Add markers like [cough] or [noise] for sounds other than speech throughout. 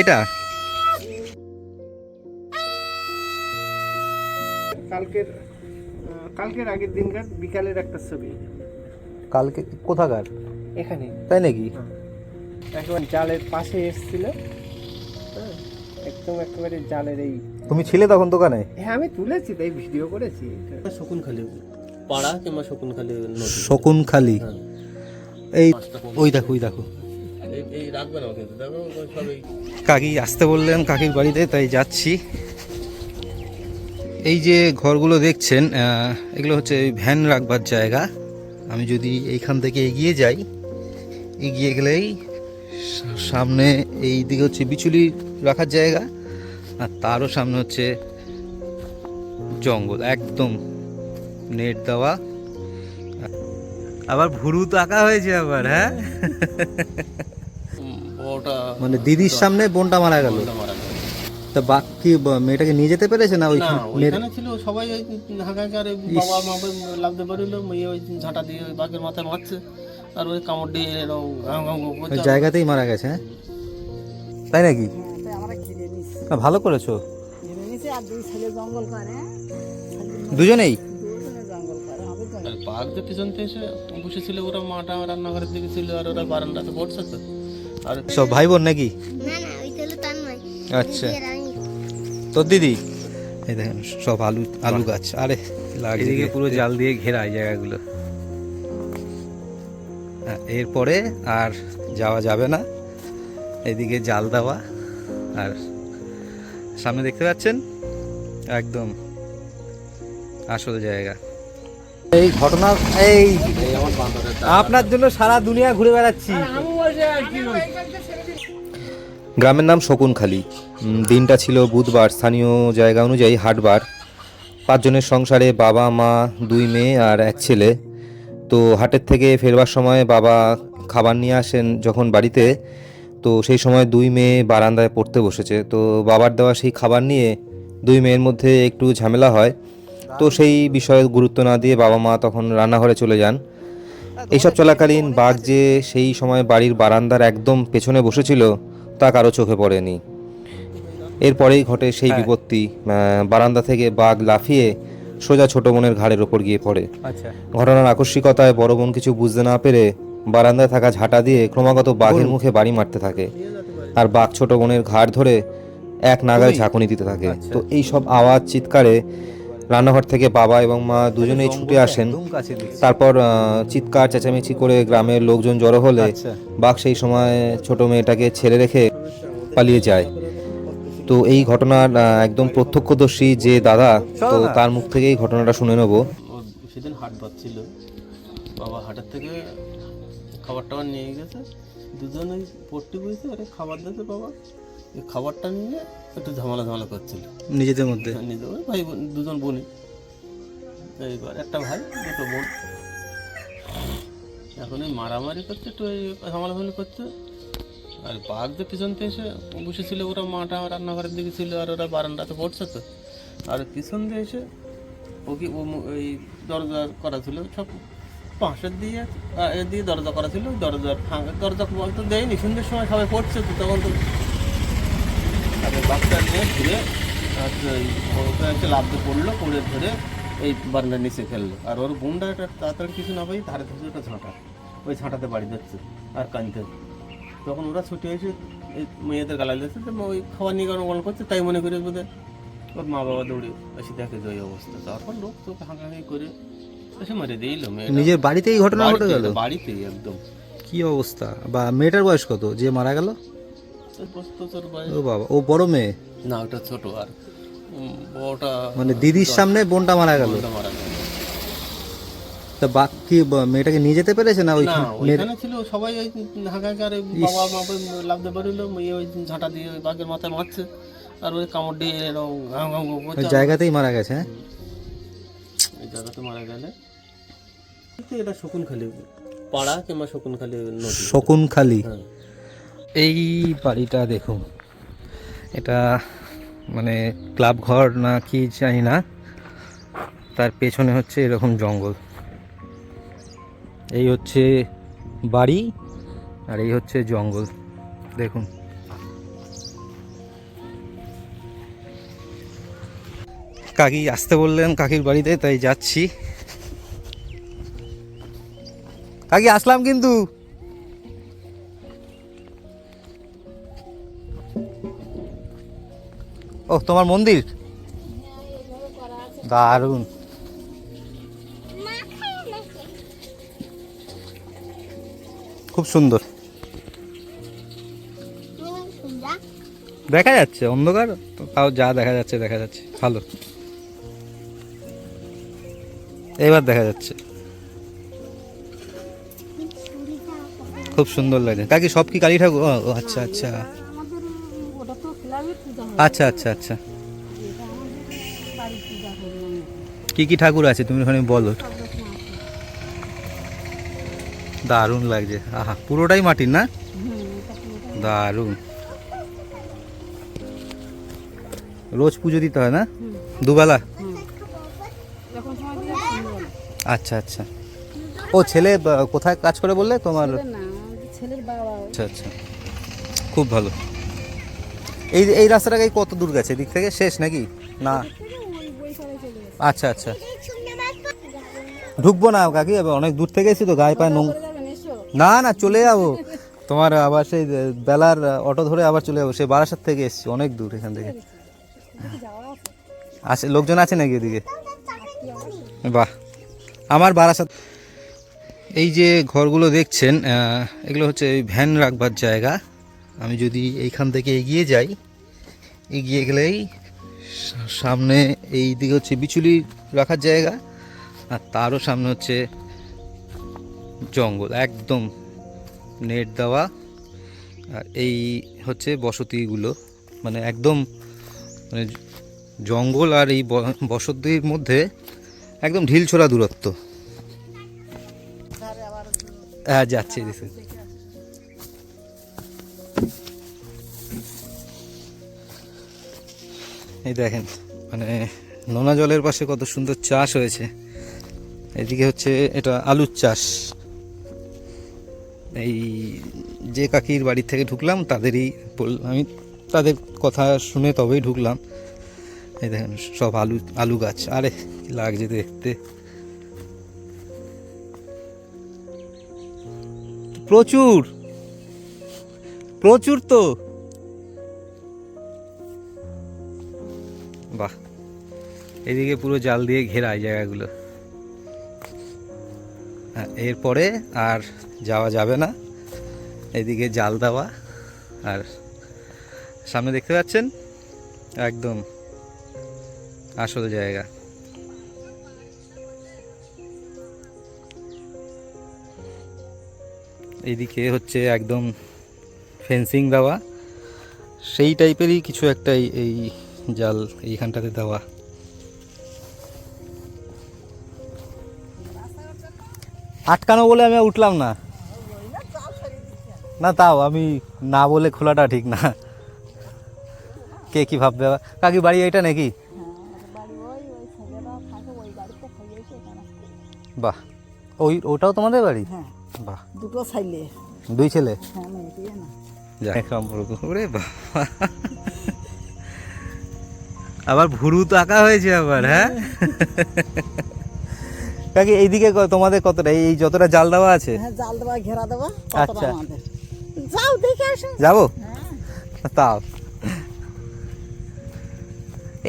এটা কালকের কালকের আগের দিনকার বিকালের একটা ছবি। কালকে কোথাকার? এখানে। তাই নাকি? একেবারে জালের পাশে এসেছিল। হ্যাঁ, একদম একেবারে জালের এই তুমি ছিলে তখন দোকানে? হ্যাঁ আমি তুলেছি তাই ভিডিও করেছি। শকুনখালি পাড়া কিংবা শকুনখালি নদী? শকুনখালি। হ্যাঁ। এই ওই দেখো ওই দেখো। কাকি আসতে বললেন, কাকির বাড়িতে, তাই যাচ্ছি। এই যে ঘরগুলো দেখছেন এগুলো হচ্ছে ভ্যান রাখবার জায়গা। আমি যদি এইখান থেকে এগিয়ে যাই, এগিয়ে গেলেই সামনে এই দিকে হচ্ছে বিচুলি রাখার জায়গা, আর তারও সামনে হচ্ছে জঙ্গল, একদম নেট দেওয়া। আবার ভুরু তো আঁকা হয়েছে আবার হ্যাঁ? মানে দিদির সামনে বোনটা মারা গেল। মারা গেল। তা বাঘ কি ব- মেয়েটাকে নিয়ে যেতে পেরেছে না ওইখানে ওইখানে ছিল সবাই ওই হাঁকাকার বাবা মা লাগতে পারিল মেয়ে ওই ঝাঁটা দিয়ে ওই বাঘের মাথায় মারছে আর ওই কামড় দিয়ে। জায়গাতেই মারা গেছে হ্যাঁ? তাই নাকি? ভালো করেছ। দুজনেই? বাঘ যে পিছন থেকে এসে বসেছিল ওরা মাটা রান্নাঘরের দিকে ছিল আর ওরা বারান্দাতে তো আর সব ভাই বোন নাকি আচ্ছা। তোর দিদি? এই দেখেন সব আলু আলু গাছ। আরে এদিকে পুরো জাল দিয়ে ঘেরা এই জায়গাগুলো। হ্যাঁ, এরপরে আর যাওয়া যাবে না। এদিকে জাল দেওয়া। আর সামনে দেখতে পাচ্ছেন? একদম আসল জায়গা। এই ঘটনা এই আপনার জন্য সারা দুনিয়া ঘুরে বেড়াচ্ছি। গ্রামের নাম শকুনখালি। দিনটা ছিল বুধবার। স্থানীয় জায়গা অনুযায়ী হাটবার। পাঁচজনের সংসারে বাবা, মা, দুই মেয়ে আর এক ছেলে। তো হাটের থেকে ফেরবার সময় বাবা খাবার নিয়ে আসেন যখন বাড়িতে। তো সেই সময় দুই মেয়ে বারান্দায় পড়তে বসেছে। তো বাবার দেওয়া সেই খাবার নিয়ে দুই মেয়ের মধ্যে একটু ঝামেলা হয়। তো সেই বিষয়ে গুরুত্ব না দিয়ে বাবা, মা তখন রান্নাঘরে চলে যান। এইসব চলাকালীন বাঘ যে সেই সময় বাড়ির বারান্দার একদম পেছনে বসেছিল তা কারও চোখে পড়েনি। এরপরেই ঘটে সেই বিপত্তি বারান্দা থেকে বাঘ লাফিয়ে সোজা ছোট বোনের ঘাড়ের ওপর গিয়ে পড়ে। আচ্ছা। ঘটনার আকস্মিকতায় বড় বোন কিছু বুঝতে না পেরে বারান্দায় থাকা ঝাঁটা দিয়ে ক্রমাগত বাঘের মুখে বাড়ি মারতে থাকে আর বাঘ ছোট বোনের ঘাড় ধরে এক নাগারে ঝাঁকুনি দিতে থাকে। তো এই সব আওয়াজ চিৎকারে রান্নাঘর থেকে বাবা এবং মা দুজনেই ছুটে আসেন। তারপর চিৎকার চেঁচামেচি করে গ্রামের লোকজন জড়ো হলে বাঘ সেই সময় ছোট মেয়েটাকে ছেড়ে রেখে পালিয়ে যায়। তো এই ঘটনার একদম প্রত্যক্ষদর্শী যে দাদা তো তার মুখ থেকে এই ঘটনাটা শুনে নেব। সেদিন হাট বাচ্ছিল বাবা হাটের থেকে খাবার টাবার নিয়ে গেছে। দুজনে পট্টি আরে খাবার দিয়েছে বাবা। খাবারটা নিয়ে একটু ঝামেলা ঝামেলা করছিল। নিজেদের মধ্যে? নিজে ওই ভাই বোন- দুজন বোনই। এইবার একটা ভাই দুটো বোন। এখন ওই মারামারি করছে একটু এই ঝামেলাঝামেলি করছে আর বাঘ যে পিছন থেকে এসে বসেছিল ওরা মাটা রান্নাঘরের দিকে ছিল আর ওরা বারান্দাতে পড়ছে তো। আর পিছন দিয়ে এসে ও কি ও ওই দরজা করা ছিল সব পাঁচের দিয়ে দিয়ে দরজা করা ছিল ওই দরজার ফাঁকা দরজা বলতে দেয়নি। সন্ধ্যের সময় সবাই পড়ছে তো তখন তো তারপর নিয়ে ঘুরে ওটা একটা লাভতে পড়ল পড়ে ধরে এই বারান্দার নিচে ফেলল। আর ওর বোনটা একটা তাড়াতাড়ি কিছু না পাই ধারে থেকে একটা ঝাঁটা। ওই ঝাঁটাতে বাড়ি যাচ্ছে আর কানতে তখন ওরা ছুটে এসে এই মেয়েদের গালা দিচ্ছে যে ওই খাবার নিয়ে গরম করছে? তাই মনে করে বোধ ওর মা বাবা দৌড়ে এসে দেখে যে ওই অবস্থা। তারপর লোক তোকে হাঁকাহাঁকি করে এসে মেরে দিল নিজের বাড়িতেই ঘটনা ঘটে বাড়িতে, গেল বাড়িতেই একদম। কি অবস্থা? বা মেয়েটার বয়স কত? যে মারা গেল? ও বাবা ও বড় মেয়ে? না ওটা ছোট আর মানে দিদির সামনে বোনটা মারা গেল? মারা গেল। তা বাঘ কি ব- মেয়েটাকে নিয়ে যেতে পেরেছে না না ওইখানে ছিল সবাই ওই হাঁকাকার বাবা মা লাগতে পারিল মেয়ে ওই ঝাঁটা দিয়ে ওই বাঘের মাথায় মারছে আর ওই কামড় দিয়ে এরকম ওই জায়গাতেই মারা গেছে হ্যাঁ? এই জায়গাতে মারা গেলে। এটা শকুনখালি পাড়া কিংবা শকুনখালি নদী? শকুনখালি। হ্যাঁ। এই বাড়িটা দেখুন। এটা মানে ক্লাব ঘর না কি জানি না। তার পেছনে হচ্ছে এরকম জঙ্গল। এই হচ্ছে বাড়ি আর এই হচ্ছে জঙ্গল। দেখুন। কাকি আসতে বললেন কাকির বাড়িতে, তাই যাচ্ছি। কাকি, আসলাম কিন্তু। ও, তোমার মন্দির? দারুণ। খুব সুন্দর। দেখা যাচ্ছে, অন্ধকার? তাও যা দেখা যাচ্ছে দেখা যাচ্ছে। ভালো। এবার দেখা যাচ্ছে। খুব সুন্দর লাগছে। কাকি, সব কি কালী ঠাকুর? আচ্ছা আচ্ছা আমাদের ওটা তো ক্লাবের পূজা হয় আচ্ছা আচ্ছা আচ্ছা। কি কি ঠাকুর আছে? তুমি ওখানে বলো। দারুণ লাগছে। আহা পুরোটাই মাটির না? দারুণ। রোজ পুজো দিতে হয় না? দুবেলা? আচ্ছা আচ্ছা। ও ছেলে কোথায় কাজ করে বললে? তোমার আচ্ছা আচ্ছা। খুব ভালো। এই এই রাস্তাটা এই কত দূর গেছে? এদিক থেকে শেষ নাকি? না। আচ্ছা আচ্ছা। ঢুকবো না কাকি অনেক দূর থেকে এসেছি তো, গায়ে পায়ে নোং এসো না না, চলে যাব। তোমার আবার সেই বেলার অটো ধরে আবার চলে যাব। সেই বারাসাত থেকে এসেছি, অনেক দূর এখান থেকে। আছে, লোকজন আছে নাকি এদিকে? বাহ। আমার বারাসাত এই যে ঘরগুলো দেখছেন এগুলো হচ্ছে ভ্যান রাখবার জায়গা। আমি যদি এইখান থেকে এগিয়ে যাই এগিয়ে গেলেই সামনে এই দিকে হচ্ছে বিচুলি রাখার জায়গা, আর তারও সামনে হচ্ছে জঙ্গল, একদম নেট দেওয়া আর এই হচ্ছে বসতিগুলো মানে একদম মানে জঙ্গল আর এই বসতির মধ্যে একদম ঢিল ঢিলছোড়া দূরত্ব হ্যাঁ যাচ্ছে এদিকে। এই দেখেন মানে নোনা জলের পাশে কত সুন্দর চাষ হয়েছে। এদিকে হচ্ছে এটা আলুর চাষ। এই যে কাকির বাড়ি থেকে ঢুকলাম, তাদেরই আমি তাদের কথা শুনে তবেই ঢুকলাম। এই দেখেন, সব আলু আলু গাছ। আরে লাগছে দেখতে। প্রচুর প্রচুর তো। এদিকে পুরো জাল দিয়ে ঘেরা এই জায়গাগুলো। হ্যাঁ, এরপরে আর যাওয়া যাবে না। এদিকে জাল দেওয়া। আর সামনে দেখতে পাচ্ছেন? একদম আসল জায়গা। এইদিকে হচ্ছে একদম ফেন্সিং দেওয়া। সেই টাইপেরই কিছু একটা এই- এই জাল এইখানটাতে দেওয়া। আটকানো বলে আমি উঠলাম না। না তাও আমি না বলে খোলাটা ঠিক না। কে কি ভাববে? কাকি বাড়ি এটা নাকি? বাহ ওই ওটাও তোমাদের বাড়ি? হ্যাঁ। বাহ। দুটো ছেলে। দুই ছেলে? হ্যাঁ আবার ভুরু তো আঁকা হয়েছে আবার হ্যাঁ? কাকি এইদিকে তোমাদের কতটা? এই যতটা জাল দেওয়া আছে? হ্যাঁ জাল দেওয়া ঘেরা দেওয়া আচ্ছা। যাও দেখে আসো। যাব? হ্যাঁ। তাও।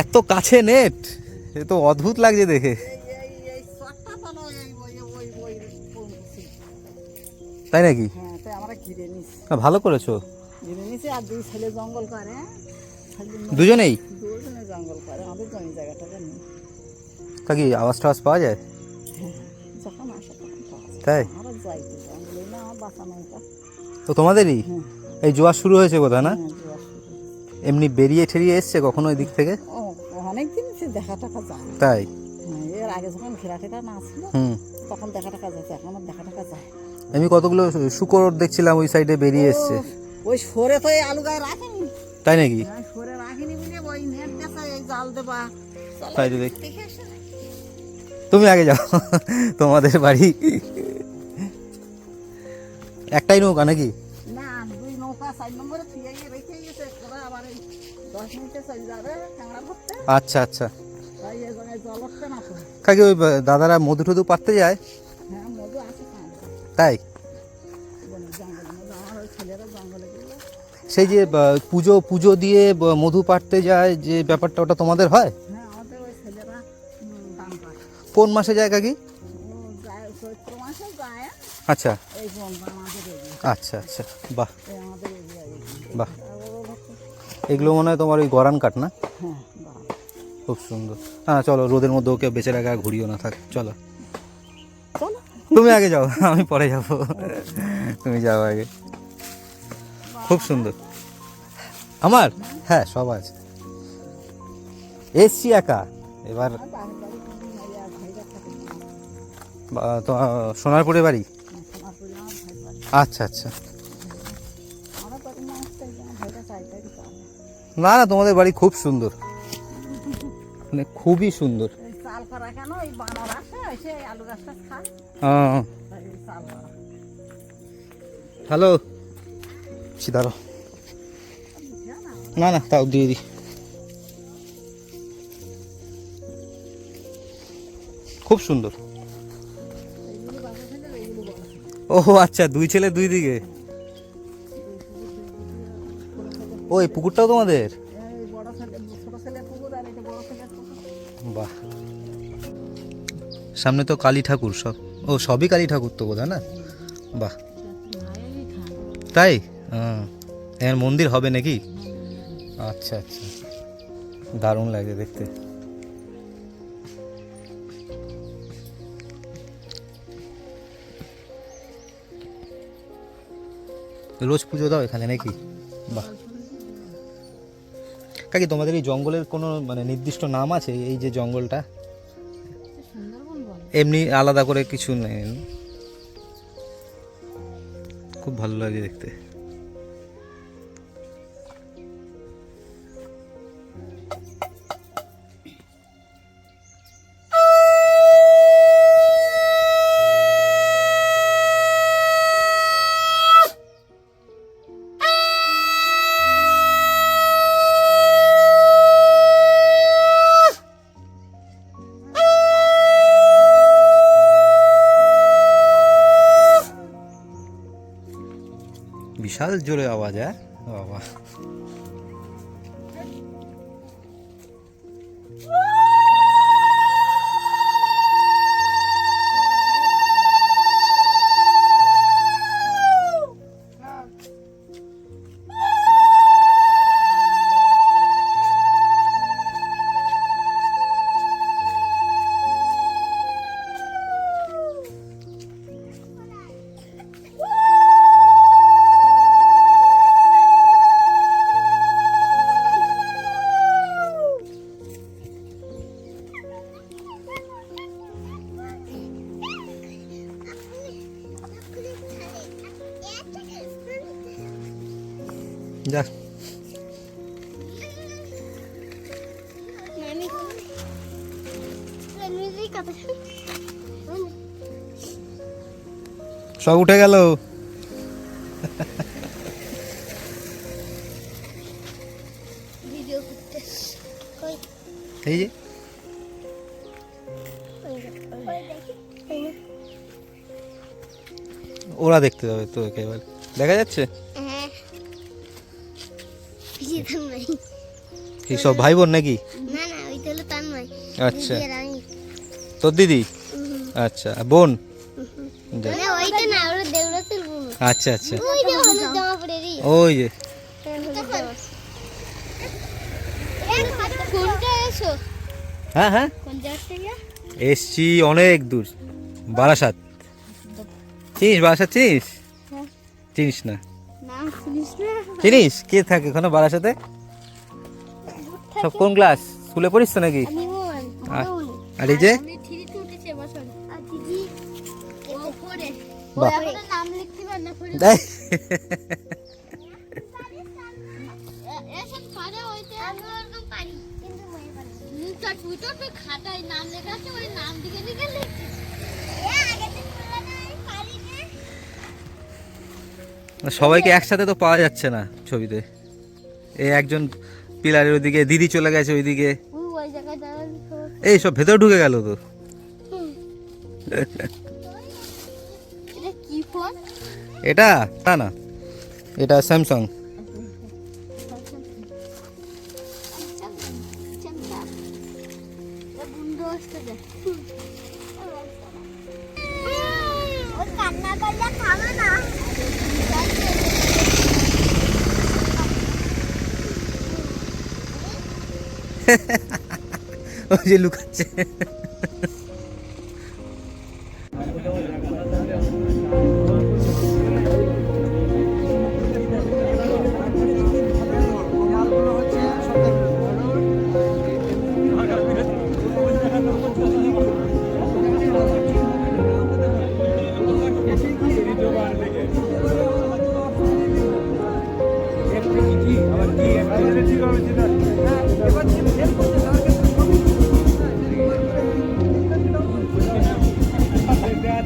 এত কাছে নেট? এ তো অদ্ভুত লাগছে দেখে। তাই নাকি? হ্যাঁ ভালো করেছ। ছেলে দুজনেই? কাকি আওয়াজ টাওয়াজ পাওয়া যায়? যখন আসে। তাই যাই তো জঙ্গলে না আমার বাসা নৌকা তো তোমাদেরই? এই জোয়ার শুরু হয়েছে কোথা না। এমনি বেরিয়ে ঠেরিয়ে এসছে কখনো ওই দিক থেকে? ও অনেক দিন সে দেখা টাকা যায় তাই? এর আগে যখন ঘেরা টেরা না ছিল তখন দেখা টাকা যাচ্ছে এখন আর দেখা টাকা যায় আমি কতগুলো শুকর দেখছিলাম ওই সাইডে বেরিয়ে এসছে। ওই সরে তো এই আলু গায়ে রাখেনি। তাই নাকি? হ্যাঁ সরে রাখিনি বলে ওই নেট দেশা এই জাল দেবা। তাই তো দেখ দেখে। তুমি আগে যাও তোমাদের বাড়ি। একটাই নৌকা নাকি? আচ্ছা আচ্ছা। কাকি ওই দাদারা মধু টধু পারতে যায়? হ্যাঁ তাই। সেই যে পুজো পুজো দিয়ে মধু পাড়তে যায় যে ব্যাপারটা ওটা তোমাদের হয়? কোন মাসে যায় কাকি আচ্ছা। আচ্ছা আচ্ছা। বাহ। বাহ। এগুলো মনে হয় তোমার ওই গরান কাঠ না? খুব সুন্দর। হ্যাঁ চলো, রোদের মধ্যে ওকে বেঁচে রাখা ঘুরিও না থাক। চলো। তুমি আগে যাও, আমি পরে যাব। তুমি যাও আগে। খুব সুন্দর। আমার? হ্যাঁ সব আছে। এসছি একা। এবার তো সোনারপুরে বাড়ি? আচ্ছা আচ্ছা। না না তোমাদের বাড়ি খুব সুন্দর। মানে খুবই সুন্দর। হ্যালো? সিধারো না না তাও দিয়ে দিই। খুব সুন্দর। ও আচ্ছা দুই ছেলে দুই দিকে? ও এই পুকুরটাও তোমাদের? বাহ। সামনে তো কালী ঠাকুর সব। ও, সবই কালী ঠাকুর তো বোধ না? বাহ। তাই? এর মন্দির হবে নাকি? আচ্ছা আচ্ছা। দারুণ লাগে দেখতে। রোজ পুজো দাও এখানে নাকি? বাহ। কাকি, তোমাদের এই জঙ্গলের কোনো মানে নির্দিষ্ট নাম আছে? এই যে জঙ্গলটা? এমনি আলাদা করে কিছু নেই। খুব ভালো লাগে দেখতে। জোরে আওয়াজ হ্যাঁ? যা আমি মিউজিক কথা সব উঠে গেল। এই যে। ওরা দেখতে যাবে তো একেবারে দেখা যাচ্ছে? ভিডিও নাই কি সব ভাই বোন নাকি? না না ওই তো হলো তার নয় আচ্ছা। তোর দিদি? আচ্ছা বোন? যা। মানে বোন। আচ্ছা আচ্ছা। ওই যে। ওই যে হ্যাঁ হ্যাঁ। এসছি অনেক দূর। বারাসাত। চিনিস বারাসাত চিনিস? হ্যাঁ। চিনিস না। চিনিস? কে থাকে ওখানে বারাসাতে সব কোন ক্লাস? স্কুলে পড়িস তো নাকি? আর- আর এই যে? নাম খাতায় লেখা আছে ওই নাম দিকে দিকে লিখছি এ আগে দিন বললা না আমি পারি না সবাইকে একসাথে তো পাওয়া যাচ্ছে না ছবিতে। এই একজন পিলারের ওইদিকে দিদি চলে গেছে ওইদিকে। এই সব ভেতরে ঢুকে গেল তো। এটা না না। এটা স্যামসাং [laughs] ওই যে লুকাচ্ছে।